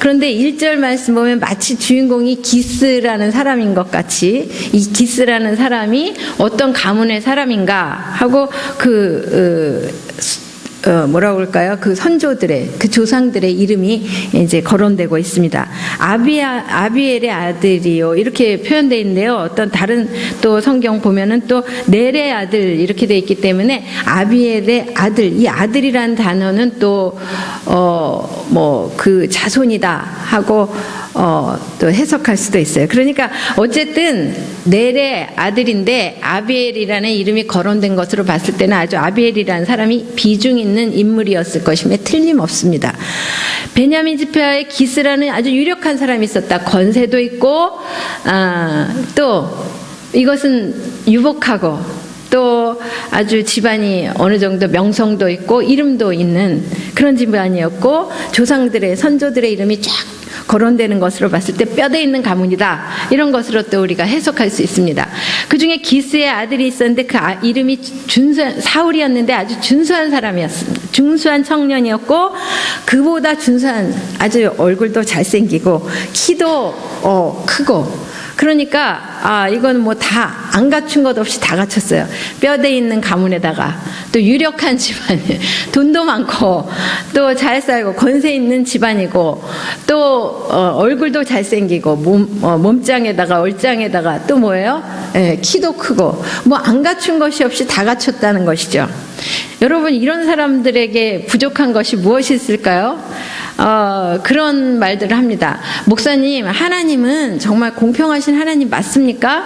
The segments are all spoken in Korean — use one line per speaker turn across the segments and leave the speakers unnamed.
그런데 1절 말씀 보면 마치 주인공이 기스라는 사람인 것 같이 이 기스라는 사람이 어떤 가문의 사람인가 하고 그 어, 어, 뭐라고 그럴까요? 그 선조들의, 그 조상들의 이름이 이제 거론되고 있습니다. 아비아, 아비엘의 아들이요. 이렇게 표현되어 있는데요. 어떤 다른 또 성경 보면은 또 넬의 아들 이렇게 되어 있기 때문에 아비엘의 아들, 이 아들이라는 단어는 또, 어, 뭐 그 자손이다 하고 어, 또 해석할 수도 있어요. 그러니까 어쨌든 넬의 아들인데 아비엘이라는 이름이 거론된 것으로 봤을 때는 아주 아비엘이라는 사람이 비중 있는 인물이었을 것임에 틀림없습니다. 베냐민 지파의 기스라는 아주 유력한 사람이 있었다. 권세도 있고 아, 또 이것은 유복하고 또 아주 집안이 어느 정도 명성도 있고 이름도 있는 그런 집안이었고 조상들의 선조들의 이름이 쫙 거론되는 것으로 봤을 때 뼈대 있는 가문이다 이런 것으로 또 우리가 해석할 수 있습니다. 그 중에 기스의 아들이 있었는데 그 아- 이름이 준수한 사울이었는데 아주 준수한 사람이었습니다. 중수한 청년이었고 그보다 준수한 아주 얼굴도 잘생기고 키도 어, 크고 그러니까 아 이건 뭐 다 안 갖춘 것 없이 다 갖췄어요. 뼈대 있는 가문에다가 또 유력한 집안, 돈도 많고 또 잘 살고 권세 있는 집안이고 또 어, 얼굴도 잘생기고 몸 어, 몸짱에다가 얼짱에다가 또 뭐예요? 예, 키도 크고 뭐 안 갖춘 것이 없이 다 갖췄다는 것이죠. 여러분 이런 사람들에게 부족한 것이 무엇이 있을까요? 어, 그런 말들을 합니다. 목사님, 하나님은 정말 공평하신 하나님 맞습니까?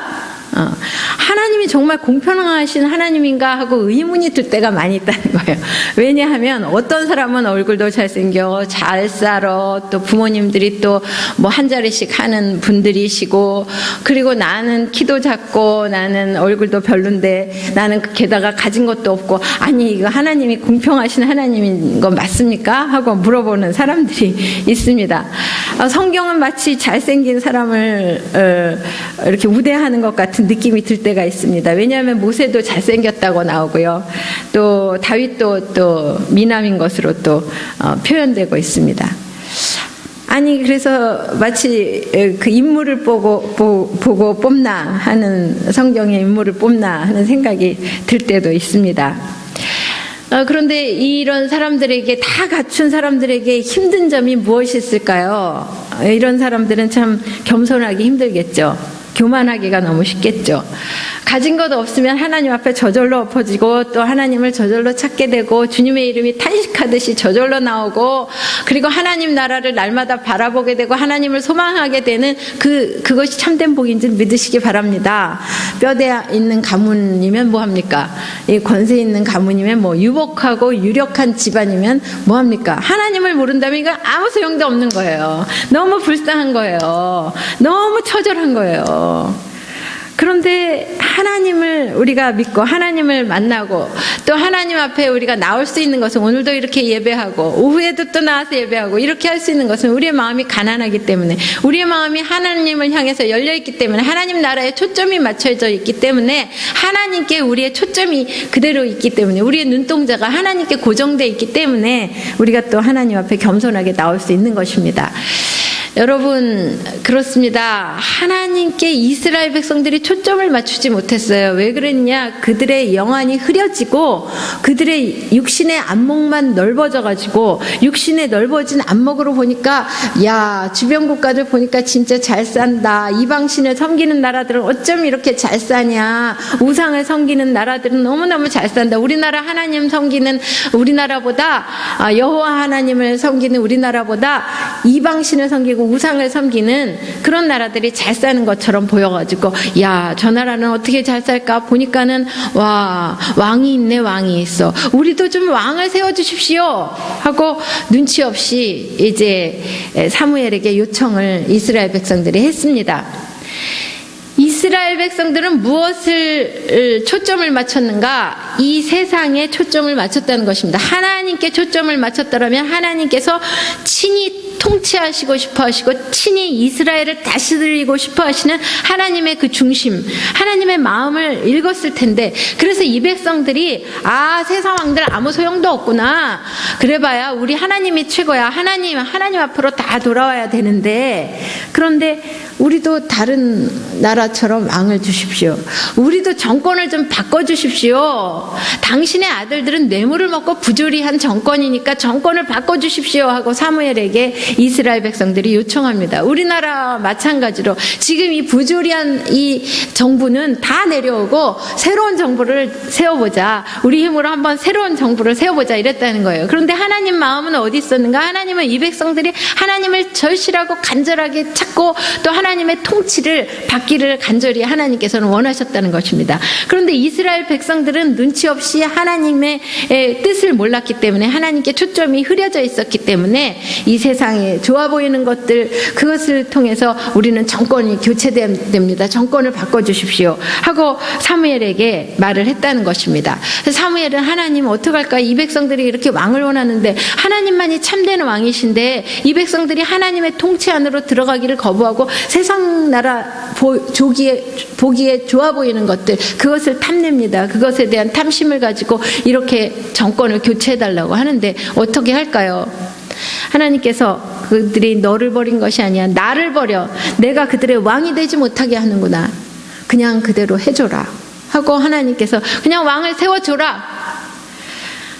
어, 하나님이 정말 공평하신 하나님인가 하고 의문이 들 때가 많이 있다는 거예요. 왜냐하면 어떤 사람은 얼굴도 잘생겨, 잘 살아, 또 부모님들이 또 뭐 한 자리씩 하는 분들이시고, 그리고 나는 키도 작고, 나는 얼굴도 별론데, 나는 그 게다가 가진 것도 없고, 아니, 이거 하나님이 공평하신 하나님인 거 맞습니까? 하고 물어보는 사람들이 있습니다. 어, 성경은 마치 잘생긴 사람을 어, 이렇게 우대하는 것 같은 느낌이 들 때가 있습니다. 왜냐하면 모세도 잘생겼다고 나오고요. 또 다윗도 또 미남인 것으로 또 어, 표현되고 있습니다. 아니 그래서 마치 에, 그 인물을 보고 보, 보고 뽑나 하는 성경의 인물을 뽑나 하는 생각이 들 때도 있습니다. 어, 그런데 이런 사람들에게 다 갖춘 사람들에게 힘든 점이 무엇이 있을까요? 어, 이런 사람들은 참 겸손하기 힘들겠죠. 교만하기가 너무 쉽겠죠. 가진 것 없으면 하나님 앞에 저절로 엎어지고 또 하나님을 저절로 찾게 되고 주님의 이름이 탄식하듯이 저절로 나오고 그리고 하나님 나라를 날마다 바라보게 되고 하나님을 소망하게 되는 그 그것이 참된 복인 줄 믿으시기 바랍니다. 뼈대 있는 가문이면 뭐 합니까? 이 권세 있는 가문이면 뭐 유복하고 유력한 집안이면 뭐 합니까? 하나님을 모른다면 이건 아무 소용도 없는 거예요. 너무 불쌍한 거예요. 너무 처절한 거예요. 그런데 하나님을 우리가 믿고 하나님을 만나고 또 하나님 앞에 우리가 나올 수 있는 것은 오늘도 이렇게 예배하고 오후에도 또 나와서 예배하고 이렇게 할 수 있는 것은 우리의 마음이 가난하기 때문에 우리의 마음이 하나님을 향해서 열려 있기 때문에 하나님 나라에 초점이 맞춰져 있기 때문에 하나님께 우리의 초점이 그대로 있기 때문에 우리의 눈동자가 하나님께 고정돼 있기 때문에 우리가 또 하나님 앞에 겸손하게 나올 수 있는 것입니다. 여러분 그렇습니다. 하나님께 이스라엘 백성들이 초점을 맞추지 못했어요. 왜 그랬냐? 그들의 영안이 흐려지고 그들의 육신의 안목만 넓어져 가지고 육신의 넓어진 안목으로 보니까 야 주변 국가들 보니까 진짜 잘 산다. 이방신을 섬기는 나라들은 어쩜 이렇게 잘 사냐? 우상을 섬기는 나라들은 너무 너무 잘 산다. 우리나라 하나님 섬기는 우리나라보다 아, 여호와 하나님을 섬기는 우리나라보다 이방신을 섬기고 우상을 섬기는 그런 나라들이 잘 사는 것처럼 보여가지고 야 저 나라는 어떻게 잘 살까 보니까는 와 왕이 있네 왕이 있어 우리도 좀 왕을 세워주십시오 하고 눈치 없이 이제 사무엘에게 요청을 이스라엘 백성들이 했습니다. 이스라엘 백성들은 무엇을 초점을 맞췄는가? 이 세상에 초점을 맞췄다는 것입니다. 하나님께 초점을 맞췄더라면 하나님께서 친히 통치하시고 싶어 하시고 친히 이스라엘을 다스리고 싶어 하시는 하나님의 그 중심, 하나님의 마음을 읽었을 텐데 그래서 이 백성들이 아 세상 왕들 아무 소용도 없구나. 그래 봐야 우리 하나님이 최고야. 하나님 하나님 앞으로 다 돌아와야 되는데 그런데 우리도 다른 나라처럼 왕을 주십시오. 우리도 정권을 좀 바꿔주십시오. 당신의 아들들은 뇌물을 먹고 부조리한 정권이니까 정권을 바꿔주십시오 하고 사무엘에게 이스라엘 백성들이 요청합니다. 우리나라 마찬가지로 지금 이 부조리한 이 정부는 다 내려오고 새로운 정부를 세워보자. 우리 힘으로 한번 새로운 정부를 세워보자 이랬다는 거예요. 그런데 하나님 마음은 어디 있었는가? 하나님은 이 백성들이 하나님을 절실하고 간절하게 찾고 또 하나님의 통치를 받기를 간절히 하나님께서는 원하셨다는 것입니다. 그런데 이스라엘 백성들은 눈치 없이 하나님의 에, 뜻을 몰랐기 때문에 하나님께 초점이 흐려져 있었기 때문에 이 세상에 좋아 보이는 것들 그것을 통해서 우리는 정권이 교체됩니다. 정권을 바꿔주십시오 하고 사무엘에게 말을 했다는 것입니다. 사무엘은 하나님 어떡할까 이 백성들이 이렇게 왕을 원하는데 하나님만이 참된 왕이신데 이 백성들이 하나님의 통치 안으로 들어가기를 거부하고 세상 나라 보, 조기에, 보기에 좋아 보이는 것들 그것을 탐냅니다. 그것에 대한 탐심을 가지고 이렇게 정권을 교체해달라고 하는데 어떻게 할까요? 하나님께서 그들이 너를 버린 것이 아니야. 나를 버려. 내가 그들의 왕이 되지 못하게 하는구나. 그냥 그대로 해줘라. 하고 하나님께서 그냥 왕을 세워줘라.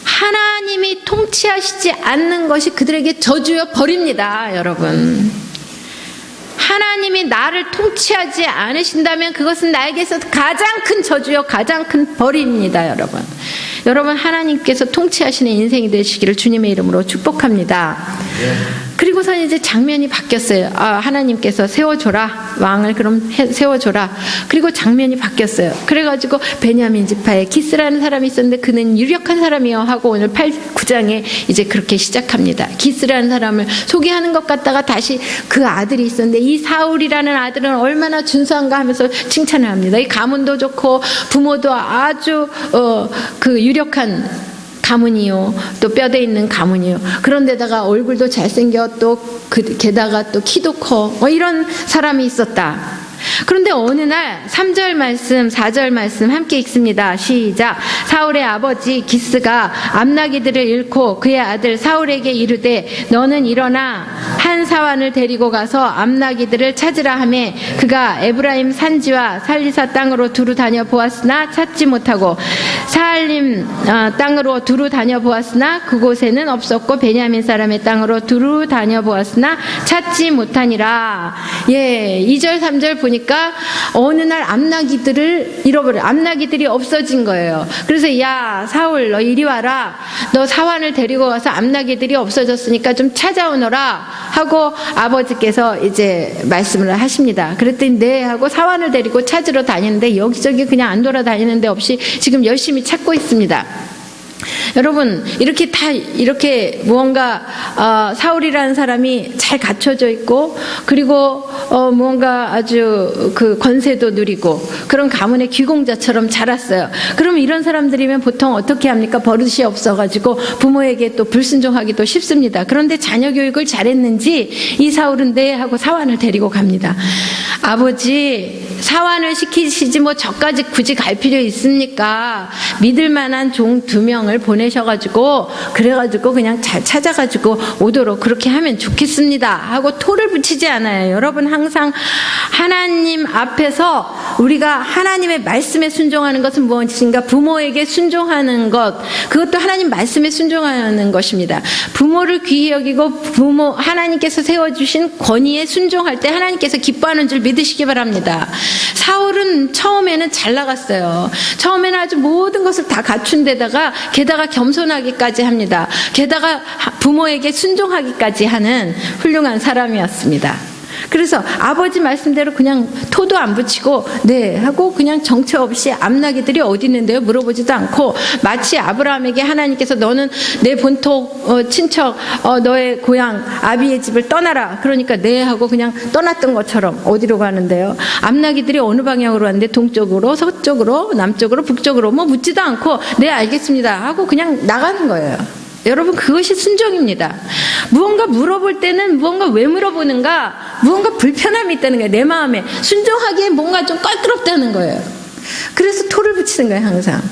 하나님이 통치하시지 않는 것이 그들에게 저주여 버립니다, 여러분. 하나님이 나를 통치하지 않으신다면 그것은 나에게서 가장 큰 저주요, 가장 큰 벌입니다, 여러분. 여러분, 하나님께서 통치하시는 인생이 되시기를 주님의 이름으로 축복합니다. 그리고선 이제 장면이 바뀌었어요. 아, 하나님께서 세워줘라. 왕을 그럼 해- 세워줘라. 그리고 장면이 바뀌었어요. 그래가지고 베냐민 지파에 기스라는 사람이 있었는데 그는 유력한 사람이요 하고 오늘 8, 9장에 이제 그렇게 시작합니다. 기스라는 사람을 소개하는 것 같다가 다시 그 아들이 있었는데 이 사울이라는 아들은 얼마나 준수한가 하면서 칭찬을 합니다. 이 가문도 좋고 부모도 아주 어, 그 유력한 가문이요. 또 뼈대 있는 가문이요. 그런데다가 얼굴도 잘생겨 또 그, 게다가 또 키도 커. 뭐 이런 사람이 있었다. 그런데 어느 날 3절 말씀, 4절 말씀 함께 읽습니다. 시작. 사울의 아버지 기스가 암나기들을 잃고 그의 아들 사울에게 이르되 너는 일어나 한 사환을 데리고 가서 암나기들을 찾으라 하매 그가 에브라임 산지와 살리사 땅으로 두루 다녀 보았으나 찾지 못하고 사알림 어, 땅으로 두루 다녀 보았으나 그곳에는 없었고 베냐민 사람의 땅으로 두루 다녀 보았으나 찾지 못하니라. 예, 2절 3절 보니 까 어느 날 암나기들을 잃어버려. 암나기들이 없어진 거예요. 그래서 야, 사울 너 이리 와라. 너 사환을 데리고 가서 암나기들이 없어졌으니까 좀 찾아오너라 하고 아버지께서 이제 말씀을 하십니다. 그랬더니 네 하고 사환을 데리고 찾으러 다니는데 여기저기 그냥 안 돌아다니는데 없이 지금 열심히 찾고 있습니다. 여러분 이렇게 다 이렇게 무언가 어, 사울이라는 사람이 잘 갖춰져 있고 그리고 어, 무언가 아주 그 권세도 누리고 그런 가문의 귀공자처럼 자랐어요. 그럼 이런 사람들이면 보통 어떻게 합니까? 버릇이 없어가지고 부모에게 또 불순종하기도 쉽습니다. 그런데 자녀 교육을 잘했는지 이 사울은 네 하고 사환을 데리고 갑니다. 아버지 사환을 시키시지 뭐 저까지 굳이 갈 필요 있습니까? 믿을 만한 종 두 명을 보내셔가지고 그래가지고 그냥 잘 찾아가지고 오도록 그렇게 하면 좋겠습니다 하고 토를 붙이지 않아요. 여러분 항상 하나님 앞에서 우리가 하나님의 말씀에 순종하는 것은 무엇인가? 부모에게 순종하는 것 그것도 하나님 말씀에 순종하는 것입니다. 부모를 귀히 여기고 부모 하나님께서 세워주신 권위에 순종할 때 하나님께서 기뻐하는 줄 믿으시기 바랍니다. 사울은 처음에는 잘 나갔어요. 처음에는 아주 모든 것을 다 갖춘 데다가 게다가 겸손하기까지 합니다. 게다가 부모에게 순종하기까지 하는 훌륭한 사람이었습니다. 그래서 아버지 말씀대로 그냥 토도 안 붙이고 네 하고 그냥 정처 없이 암나기들이 어디 있는데요? 물어보지도 않고 마치 아브라함에게 하나님께서 너는 내 본토 어, 친척 어, 너의 고향 아비의 집을 떠나라. 그러니까 네 하고 그냥 떠났던 것처럼 어디로 가는데요? 암나기들이 어느 방향으로 왔는데 동쪽으로 서쪽으로 남쪽으로 북쪽으로 뭐 묻지도 않고 네 알겠습니다 하고 그냥 나가는 거예요. 여러분 그것이 순종입니다. 무언가 물어볼 때는 무언가 왜 물어보는가? 무언가 불편함이 있다는 거예요. 내 마음에 순종하기에 뭔가 좀 껄끄럽다는 거예요. 그래서 토를 붙이는 거예요, 항상.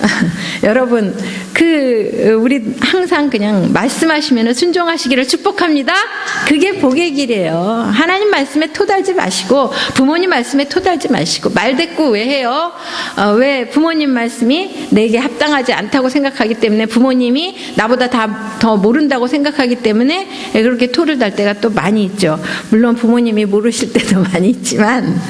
여러분, 그, 우리 항상 그냥 말씀하시면 순종하시기를 축복합니다. 그게 복의 길이에요. 하나님 말씀에 토달지 마시고, 부모님 말씀에 토달지 마시고, 말 대꾸 왜 해요? 어, 왜 부모님 말씀이 내게 합당하지 않다고 생각하기 때문에 부모님이 나보다 다 더 모른다고 생각하기 때문에 그렇게 토를 달 때가 또 많이 있죠. 물론 부모님이 모르실 때도 많이 있지만,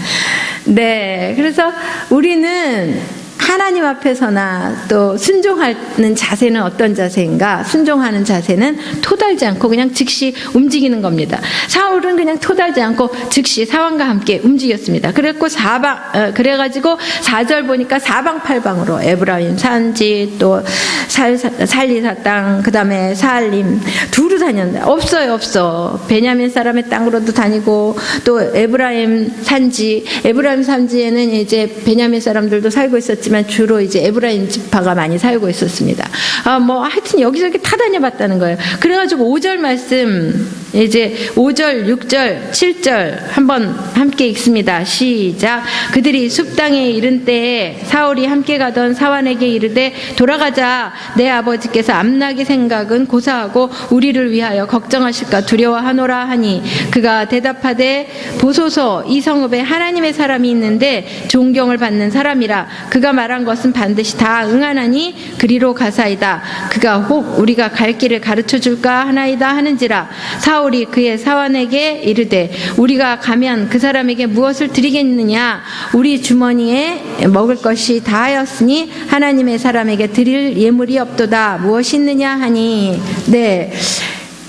네. 그래서 우리는 하나님 앞에서나 또 순종하는 자세는 어떤 자세인가? 순종하는 자세는 토달지 않고 그냥 즉시 움직이는 겁니다. 사울은 그냥 토달지 않고 즉시 사왕과 함께 움직였습니다. 그랬고 사방 어, 그래가지고 4절 보니까 사방팔방으로 에브라임 산지 또 살, 살리사 땅 그다음에 살림 두루 다녔는데 없어요 없어 베냐민 사람의 땅으로도 다니고 또 에브라임 산지 에브라임 산지에는 이제 베냐민 사람들도 살고 있었지만 주로 이제 에브라임 지파가 많이 살고 있었습니다. 아 뭐 하여튼 여기저기 타다녀봤다는 거예요. 그래가지고 5절 말씀 이제 5절, 6절, 7절 한번 함께 읽습니다. 시작. 그들이 숲 땅에 이른 때에 사울이 함께 가던 사환에게 이르되 돌아가자. 내 아버지께서 암나기 생각은 고사하고 우리를 위하여 걱정하실까 두려워하노라 하니 그가 대답하되 보소서 이 성읍에 하나님의 사람이 있는데 존경을 받는 사람이라 그가 말한 것은 반드시 다 응하나니 그리로 가사이다. 그가 혹 우리가 갈 길을 가르쳐 줄까 하나이다 하는지라 사울 이 그의 사환에게 이르되 우리가 가면 그 사람에게 무엇을 드리겠느냐? 우리 주머니에 먹을 것이 다하였으니 하나님의 사람에게 드릴 예물이 없도다. 무엇이 있느냐? 하니. 네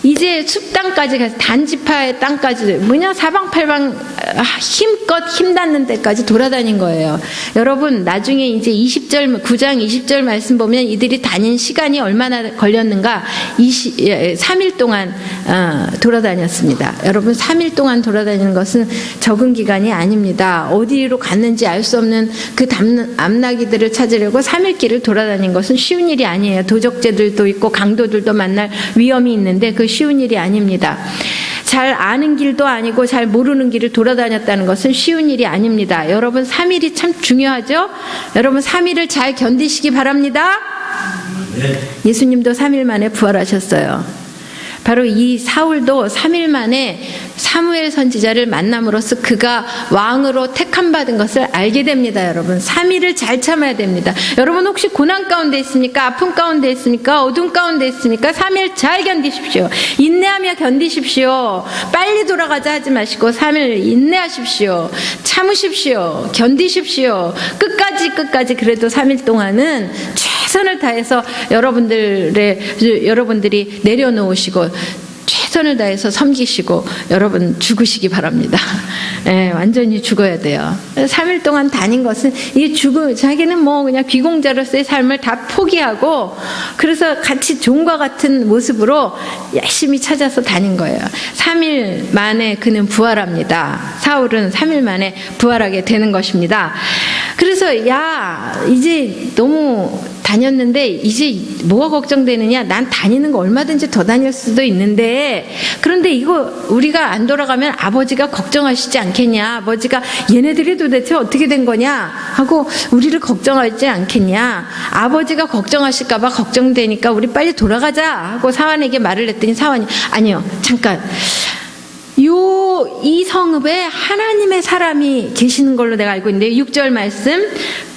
이제 숲 땅까지 가서 단지파의 땅까지 뭐냐 사방팔방 아, 힘껏 힘닿는 데까지 돌아다닌 거예요. 여러분 나중에 이제 20절 9장 20절 말씀 보면 이들이 다닌 시간이 얼마나 걸렸는가 20, 3일 동안 어, 돌아다녔습니다. 여러분 3일 동안 돌아다니는 것은 적은 기간이 아닙니다. 어디로 갔는지 알 수 없는 그 담- 암나기들을 찾으려고 3일 길을 돌아다닌 것은 쉬운 일이 아니에요. 도적제들도 있고 강도들도 만날 위험이 있는데 그 쉬운 일이 아닙니다. 잘 아는 길도 아니고 잘 모르는 길을 돌아다녔다는 것은 쉬운 일이 아닙니다. 여러분 3일이 참 중요하죠? 여러분 3일을 잘 견디시기 바랍니다. 예수님도 3일 만에 부활하셨어요. 바로 이 사울도 3일 만에 사무엘 선지자를 만남으로써 그가 왕으로 택함 받은 것을 알게 됩니다, 여러분. 3일을 잘 참아야 됩니다. 여러분 혹시 고난 가운데 있습니까? 아픔 가운데 있습니까? 어둠 가운데 있습니까? 3일 잘 견디십시오. 인내하며 견디십시오. 빨리 돌아가자 하지 마시고 3일 인내하십시오. 참으십시오. 견디십시오. 끝까지 끝까지 그래도 3일 동안은 최 선을 다해서 여러분들의 여러분들이 내려놓으시고 최선을 다해서 섬기시고 여러분 죽으시기 바랍니다. 예, 완전히 죽어야 돼요. 3일 동안 다닌 것은 이 죽음 자기는 뭐 그냥 귀공자로서의 삶을 다 포기하고 그래서 같이 종과 같은 모습으로 열심히 찾아서 다닌 거예요. 3일 만에 그는 부활합니다. 사울은 3일 만에 부활하게 되는 것입니다. 그래서 야 이제 너무 다녔는데 이제 뭐가 걱정되느냐? 난 다니는 거 얼마든지 더 다닐 수도 있는데 그런데 이거 우리가 안 돌아가면 아버지가 걱정하시지 않겠냐? 아버지가 얘네들이 도대체 어떻게 된 거냐? 하고 우리를 걱정하지 않겠냐? 아버지가 걱정하실까봐 걱정되니까 우리 빨리 돌아가자 하고 사환에게 말을 했더니 사환이 아니요 잠깐 요 이 성읍에 하나님의 사람이 계시는 걸로 내가 알고 있는데 6절 말씀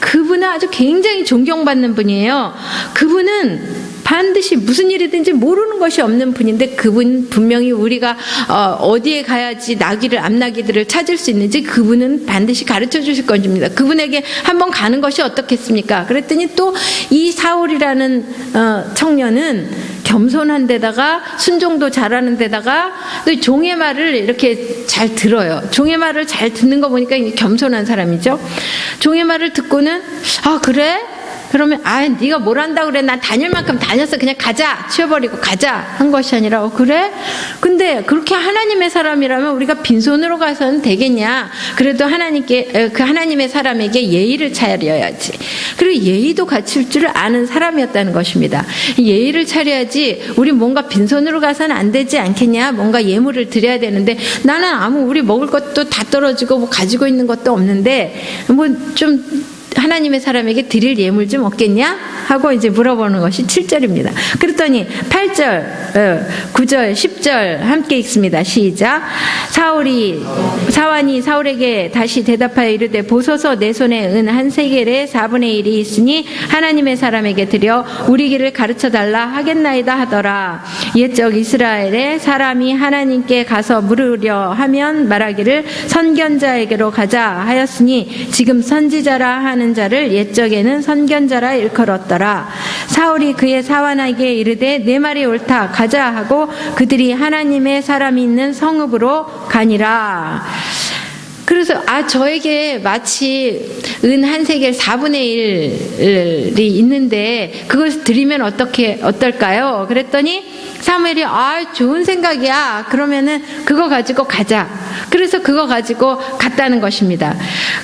그분은 아주 굉장히 존경받는 분이에요. 그분은 반드시 무슨 일이든지 모르는 것이 없는 분인데 그분 분명히 우리가 어, 디에 가야지 나귀를 암나귀들을 찾을 수 있는지 그분은 반드시 가르쳐 주실 겁니다. 그분에게 한번 가는 것이 어떻겠습니까? 그랬더니 또 이 사울이라는 어, 청년은 겸손한 데다가 순종도 잘하는 데다가 또 종의 말을 이렇게 잘 들어요. 종의 말을 잘 듣는 거 보니까 겸손한 사람이죠. 종의 말을 듣고는 아 그래? 그러면 아 네가 뭘 한다고 그래? 난 다닐 만큼 다녔어 그냥 가자. 치워버리고 가자. 한 것이 아니라 어, 그래? 근데 그렇게 하나님의 사람이라면 우리가 빈손으로 가서는 되겠냐? 그래도 하나님께 에, 그 하나님의 사람에게 예의를 차려야지. 그리고 예의도 갖출 줄 아는 사람이었다는 것입니다. 예의를 차려야지 우리 뭔가 빈손으로 가서는 안 되지 않겠냐? 뭔가 예물을 드려야 되는데 나는 아무 우리 먹을 것도 다 떨어지고 뭐 가지고 있는 것도 없는데 뭐좀 하나님의 사람에게 드릴 예물 좀 없겠냐? 하고 이제 물어보는 것이 7절입니다. 그랬더니 8절, 9절, 10절 함께 읽습니다. 시작. 사울이, 사환이 사울에게 다시 대답하여 이르되 보소서 내 손에 은 한 세겔의 4분의 1이 있으니 하나님의 사람에게 드려 우리 길을 가르쳐 달라 하겠나이다 하더라. 옛적 이스라엘의 사람이 하나님께 가서 물으려 하면 말하기를 선견자에게로 가자 하였으니 지금 선지자라 하는 자를 옛적에는 선견자라 일컬었더라. 사울이 그의 사환에게 이르되 내 말이 옳다 가자 하고 그들이 하나님의 사람이 있는 성읍으로 가니라. 그래서 아 저에게 마치 은 한 세겔 4분의 1이 있는데 그것을 드리면 어떻게 어떨까요? 그랬더니 사무엘이 아 좋은 생각이야. 그러면은 그거 가지고 가자. 그래서 그거 가지고 갔다는 것입니다.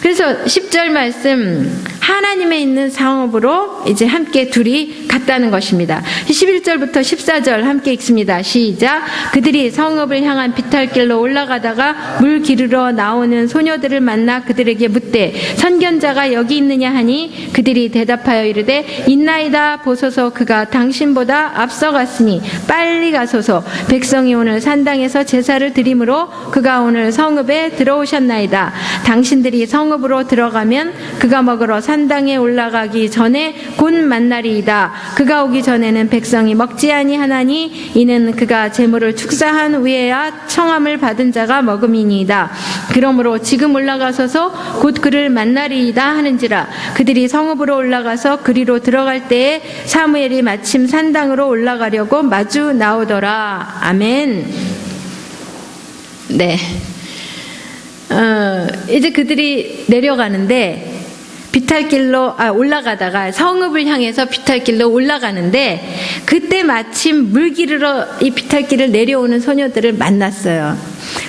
그래서 10절 말씀 하나님에 있는 상업으로 이제 함께 둘이 갔다는 것입니다. 11절부터 14절 함께 읽습니다. 시작. 그들이 성읍을 향한 비탈길로 올라가다가 물 기르러 나오는 소녀들을 만나 그들에게 묻되 선견자가 여기 있느냐 하니 그들이 대답하여 이르되 있나이다 보소서 그가 당신보다 앞서갔으니 빨리 가소서 백성이 오늘 산당에서 제사를 드림으로 그가 오늘 성읍에 들어오셨나이다 당신들이 성읍으로 들어가면 그가 먹으러 산당에 올라가기 전에 곧 만날이이다. 그가 오기 전에는 백성이 먹지 아니하나니 이는 그가 재물을 축사한 후에야 청함을 받은 자가 먹음이니이다. 그러므로 지금 올라가서서 곧 그를 만나리이다 하는지라. 그들이 성읍으로 올라가서 그리로 들어갈 때에 사무엘이 마침 산당으로 올라가려고 마주 나오더라. 아멘. 네. 어, 이제 그들이 내려가는데 비탈길로 아, 올라가다가 성읍을 향해서 비탈길로 올라가는데 그때 마침 물 기르러 이 비탈길을 내려오는 소녀들을 만났어요.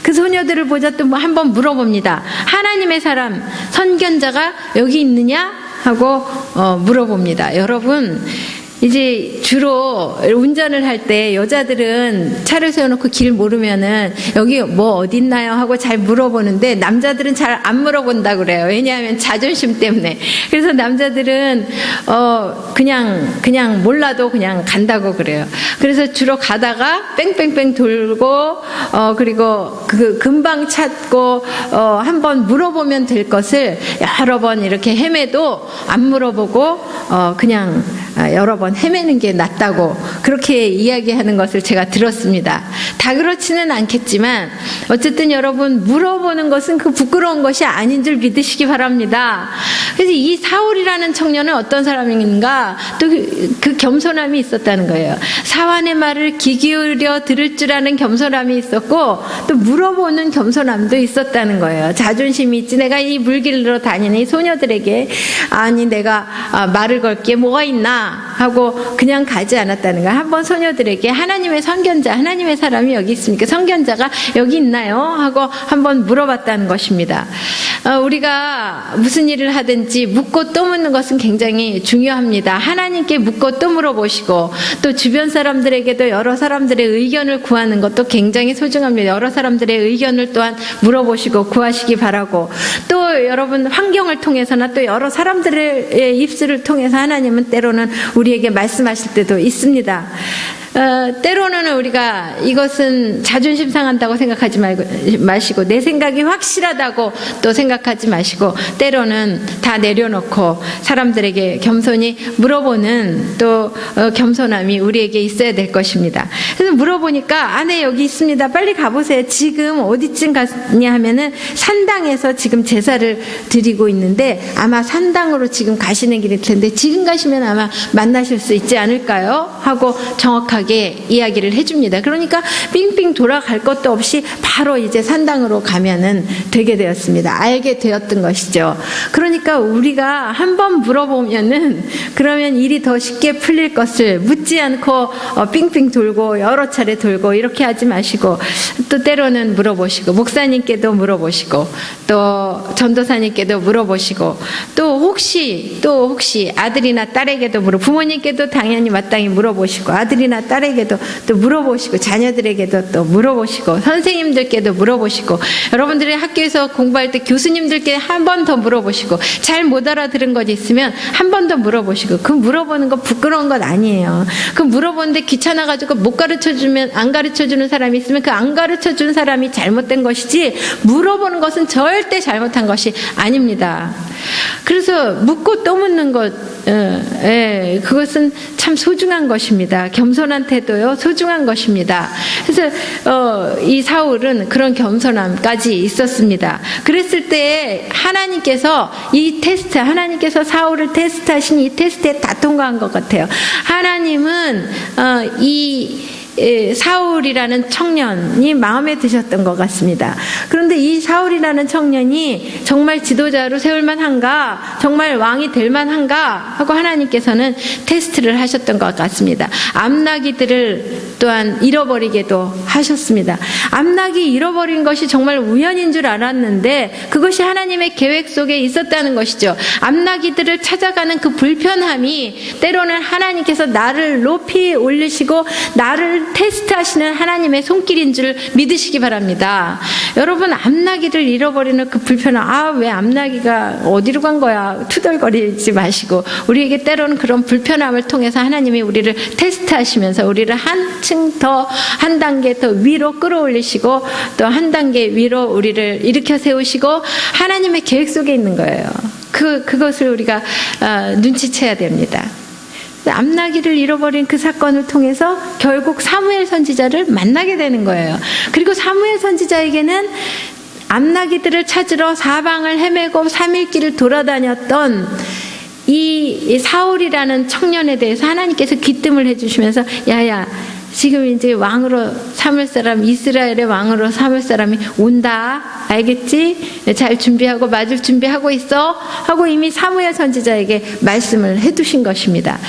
그 소녀들을 보자 또 뭐 한번 물어봅니다. 하나님의 사람 선견자가 여기 있느냐 하고 어, 물어봅니다. 여러분 이제 주로 운전을 할 때 여자들은 차를 세워놓고 길 모르면은 여기 뭐 어디 있나요 하고 잘 물어보는데 남자들은 잘 안 물어본다 그래요. 왜냐하면 자존심 때문에. 그래서 남자들은 어 그냥 그냥 몰라도 그냥 간다고 그래요. 그래서 주로 가다가 뺑뺑뺑 돌고 어 그리고 그 금방 찾고 어 한번 물어보면 될 것을 여러 번 이렇게 헤매도 안 물어보고 어 그냥 아, 여러 번 헤매는 게 낫다고 그렇게 이야기하는 것을 제가 들었습니다. 다 그렇지는 않겠지만 어쨌든 여러분 물어보는 것은 그 부끄러운 것이 아닌 줄 믿으시기 바랍니다. 그래서 이 사울이라는 청년은 어떤 사람인가 또 그 겸손함이 있었다는 거예요. 사환의 말을 귀 기울여 들을 줄 아는 겸손함이 있었고 또 물어보는 겸손함도 있었다는 거예요. 자존심이 있지 내가 이 물길로 다니는 이 소녀들에게 아니 내가 아, 말을 걸 게 뭐가 있나 하고 그냥 가지 않았다는 거예요. 한번 소녀들에게 하나님의 선견자, 하나님의 사람이 여기 있습니까? 선견자가 여기 있나요? 하고 한번 물어봤다는 것입니다. 어, 우리가 무슨 일을 하든지 묻고 또 묻는 것은 굉장히 중요합니다. 하나님께 묻고 또 물어보시고 또 주변 사람들에게도 여러 사람들의 의견을 구하는 것도 굉장히 소중합니다. 여러 사람들의 의견을 또한 물어보시고 구하시기 바라고 또 여러분 환경을 통해서나 또 여러 사람들의 입술을 통해서 하나님은 때로는 우리에게 말씀하실 때도 있습니다. 어, 때로는 우리가 이것은 자존심 상한다고 생각하지 말고, 마시고 내 생각이 확실하다고 또 생각하지 마시고 때로는 다 내려놓고 사람들에게 겸손히 물어보는 또 어, 겸손함이 우리에게 있어야 될 것입니다. 그래서 물어보니까 아내 여기 있습니다. 빨리 가보세요. 지금 어디쯤 갔냐 하면은 산당에서 지금 제사를 드리고 있는데 아마 산당으로 지금 가시는 길일 텐데 지금 가시면 아마 만나실 수 있지 않을까요? 하고 정확하게 정확하게 이야기를 해줍니다. 그러니까 삥삥 돌아갈 것도 없이 바로 이제 산당으로 가면은 되게 되었습니다. 알게 되었던 것이죠. 그러니까 우리가 한번 물어보면은 그러면 일이 더 쉽게 풀릴 것을 묻지 않고 어, 삥삥 돌고 여러 차례 돌고 이렇게 하지 마시고 또 때로는 물어보시고 목사님께도 물어보시고 또 전도사님께도 물어보시고 또 혹시 또 혹시 아들이나 딸에게도 물어 부모님께도 당연히 마땅히 물어보시고 아들이나 딸에게도 또 물어보시고 자녀들에게도 또 물어보시고 선생님들께도 물어보시고 여러분들이 학교에서 공부할 때 교수님들께 한 번 더 물어보시고 잘 못 알아들은 것 있으면 한 번 더 물어보시고 그 물어보는 거 부끄러운 것 아니에요. 그 물어보는데 귀찮아 가지고 못 가르쳐 주면 안 가르쳐 주는 사람이 있으면 그 안 가르쳐 준 사람이 잘못된 것이지 물어보는 것은 절대 잘못한 것이 아닙니다. 그래서 묻고 또 묻는 것, 어, 예, 그것은 참 소중한 것입니다. 겸손한 태도요, 소중한 것입니다. 그래서 어, 이 사울은 그런 겸손함까지 있었습니다. 그랬을 때 하나님께서 이 테스트, 하나님께서 사울을 테스트하신 이 테스트에 다 통과한 것 같아요. 하나님은 어, 이 에, 사울이라는 청년이 마음에 드셨던 것 같습니다. 그런데 이 사울이라는 청년이 정말 지도자로 세울 만한가, 정말 왕이 될 만한가 하고 하나님께서는 테스트를 하셨던 것 같습니다. 암나기들을 또한 잃어버리게도 하셨습니다. 암나기 잃어버린 것이 정말 우연인 줄 알았는데 그것이 하나님의 계획 속에 있었다는 것이죠. 암나기들을 찾아가는 그 불편함이 때로는 하나님께서 나를 높이 올리시고 나를 테스트하시는 하나님의 손길인 줄 믿으시기 바랍니다. 여러분 암나기를 잃어버리는 그 불편함, 아왜 암나기가 어디로 간 거야? 투덜거리지 마시고 우리에게 때로는 그런 불편함을 통해서 하나님이 우리를 테스트하시면서 우리를 한층 더 한 단계 더 위로 끌어올리시고 또 한 단계 위로 우리를 일으켜 세우시고 하나님의 계획 속에 있는 거예요. 그 그것을 우리가 어, 눈치채야 됩니다. 암나기를 잃어버린 그 사건을 통해서 결국 사무엘 선지자를 만나게 되는 거예요. 그리고 사무엘 선지자에게는 암나기들을 찾으러 사방을 헤매고 삼일길을 돌아다녔던 이 사울이라는 청년에 대해서 하나님께서 기뜸을 해주시면서 야야 지금 이제 왕으로 삼을 사람 이스라엘의 왕으로 삼을 사람이 온다. 알겠지? 잘 준비하고 맞을 준비하고 있어? 하고 이미 사무엘 선지자에게 말씀을 해 두신 것입니다.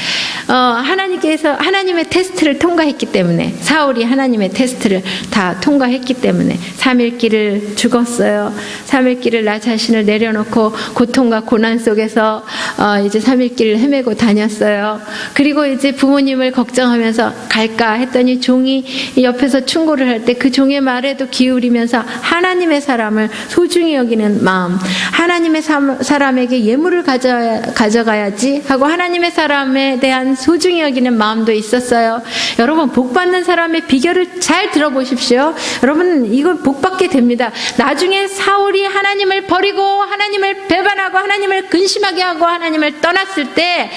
어, 하나님께서 하나님의 테스트를 통과했기 때문에 사울이 하나님의 테스트를 다 통과했기 때문에 3일 길을 죽었어요. 3일 길을 나 자신을 내려놓고 고통과 고난 속에서 어, 이제 3일 길을 헤매고 다녔어요. 그리고 이제 부모님을 걱정하면서 갈까 했 더니 종이 옆에서 충고를 할 때 그 종의 말에도 기울이면서 하나님의 사람을 소중히 여기는 마음, 하나님의 사람에게 예물을 가져, 가져가야지 하고 하나님의 사람에 대한 소중히 여기는 마음도 있었어요. 여러분, 복 받는 사람의 비결을 잘 들어보십시오. 여러분, 이걸 복 받게 됩니다. 나중에 사울이 하나님을 버리고 하나님을 배반하고 하나님을 근심하게 하고 하나님을 떠났을 때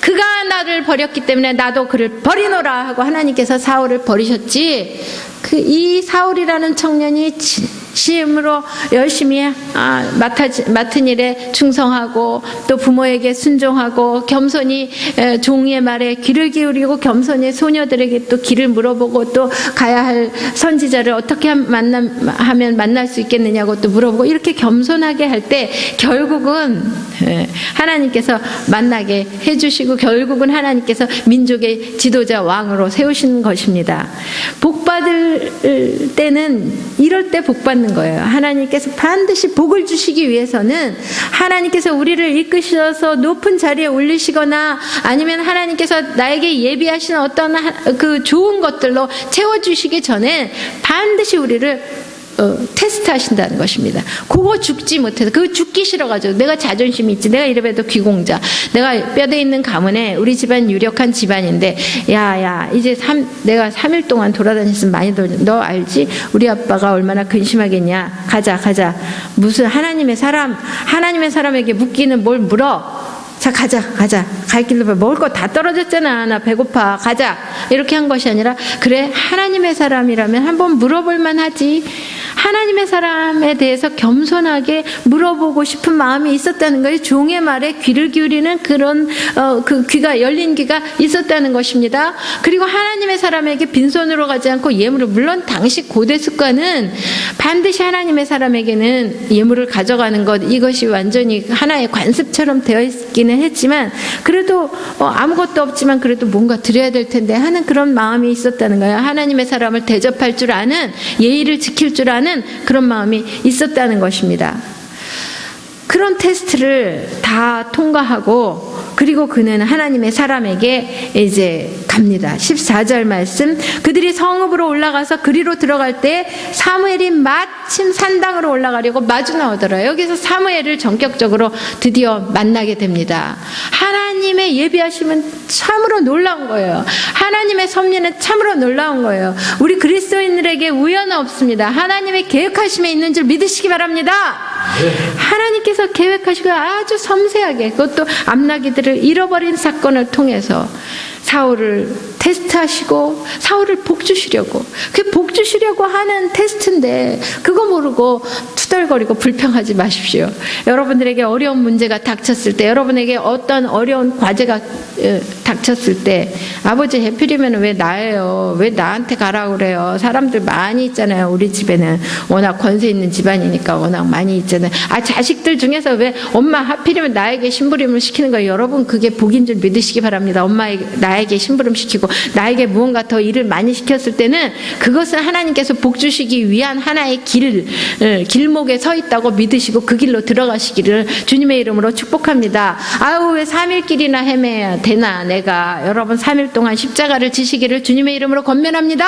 그가 나를 버렸기 때문에 나도 그를 버리노라 하고 하나님께서 사울을 버리셨지. 그 이 사울이라는 청년이 진심으로 열심히 아, 맡은 일에 충성하고 또 부모에게 순종하고 겸손히 에, 종의 말에 귀를 기울이고 겸손히 소녀들에게 또 길을 물어보고 또 가야 할 선지자를 어떻게 하면 만날 수 있겠느냐고 또 물어보고 이렇게 겸손하게 할 때 결국은 에, 하나님께서 만나게 해주시고 결국은 하나님께서 민족의 지도자 왕으로 세우신 것입니다. 복 받을 때는 이럴 때 복 받는 거예요. 하나님께서 반드시 복을 주시기 위해서는 하나님께서 우리를 이끄셔서 높은 자리에 올리시거나 아니면 하나님께서 나에게 예비하신 어떤 그 좋은 것들로 채워주시기 전에 반드시 우리를 어, 테스트 하신다는 것입니다. 그거 죽지 못해서, 그거 죽기 싫어가지고, 내가 자존심이 있지, 내가 이래봬도 귀공자, 내가 뼈대 있는 가문에 우리 집안 유력한 집안인데, 야, 야, 이제 삼, 내가 3일 동안 돌아다녔으면 많이 돌, 너 알지? 우리 아빠가 얼마나 근심하겠냐? 가자, 가자. 무슨 하나님의 사람, 하나님의 사람에게 묻기는 뭘 물어? 자 가자 가자. 갈 길로 봐. 먹을 거 다 떨어졌잖아. 나 배고파. 가자. 이렇게 한 것이 아니라 그래 하나님의 사람이라면 한번 물어볼 만 하지. 하나님의 사람에 대해서 겸손하게 물어보고 싶은 마음이 있었다는 거예요 종의 말에 귀를 기울이는 그런 어, 그 귀가 열린 귀가 있었다는 것입니다. 그리고 하나님의 사람에게 빈손으로 가지 않고 예물을 물론 당시 고대 습관은 반드시 하나님의 사람에게는 예물을 가져가는 것 이것이 완전히 하나의 관습처럼 되어 있기는 했지만 그래도 어, 아무것도 없지만 그래도 뭔가 드려야 될 텐데 하는 그런 마음이 있었다는 거예요. 하나님의 사람을 대접할 줄 아는 예의를 지킬 줄 아는 그런 마음이 있었다는 것입니다. 그런 테스트를 다 통과하고 그리고 그는 하나님의 사람에게 이제 갑니다. 14절 말씀. 그들이 성읍으로 올라가서 그리로 들어갈 때 사무엘이 마침 산당으로 올라가려고 마주 나오더라. 여기서 사무엘을 전격적으로 드디어 만나게 됩니다. 하나님의 예비하심은 참으로 놀라운 거예요. 하나님의 섭리는 참으로 놀라운 거예요. 우리 그리스도인들에게 우연은 없습니다. 하나님의 계획하심에 있는 줄 믿으시기 바랍니다. 하나님께서 계획하시고 아주 섬세하게 그것도 암나기들을 잃어버린 사건을 통해서 사울을 테스트하시고 사울을 복주시려고 그 복주시려고 하는 테스트인데 그거 모르고 투덜거리고 불평하지 마십시오. 여러분들에게 어려운 문제가 닥쳤을 때 여러분에게 어떤 어려운 과제가 어, 닥쳤을 때 아버지 해필이면 왜 나예요? 왜 나한테 가라 그래요? 사람들 많이 있잖아요. 우리 집에는 워낙 권세 있는 집안이니까 워낙 많이 있잖아요. 아 자식들 중에서 왜 엄마 하필이면 나에게 심부름을 시키는 거예요? 여러분 그게 복인 줄 믿으시기 바랍니다. 엄마에게 나에게 심부름 시키고 나에게 무언가 더 일을 많이 시켰을 때는 그것은 하나님께서 복 주시기 위한 하나의 길 어, 길목에 서 있다고 믿으시고 그 길로 들어가시기를 주님의 이름으로 축복합니다. 아우 왜 3일길이나 헤매야 되나 내가 여러분 3일 동안 십자가를 지시기를 주님의 이름으로 권면합니다.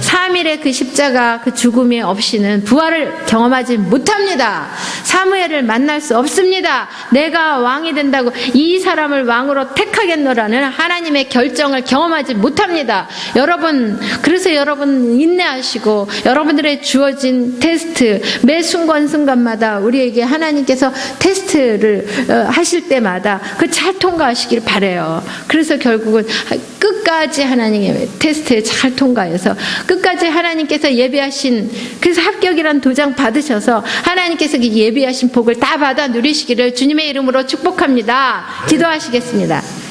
3일의 그 십자가 그 죽음이 없이는 부활을 경험하지 못합니다. 사무엘을 만날 수 없습니다. 내가 왕이 된다고 이 사람을 왕으로 택하겠노라는 하나님의 결정을 경험 하지 못합니다. 여러분 그래서 여러분 인내하시고 여러분들의 주어진 테스트 매 순간순간마다 우리에게 하나님께서 테스트를 어, 하실 때마다 그 잘 통과하시길 바래요. 그래서 결국은 끝까지 하나님의 테스트에 잘 통과해서 끝까지 하나님께서 예비하신 그래서 합격이란 도장 받으셔서 하나님께서 그 예비하신 복을 다 받아 누리시기를 주님의 이름으로 축복합니다. 기도하시겠습니다.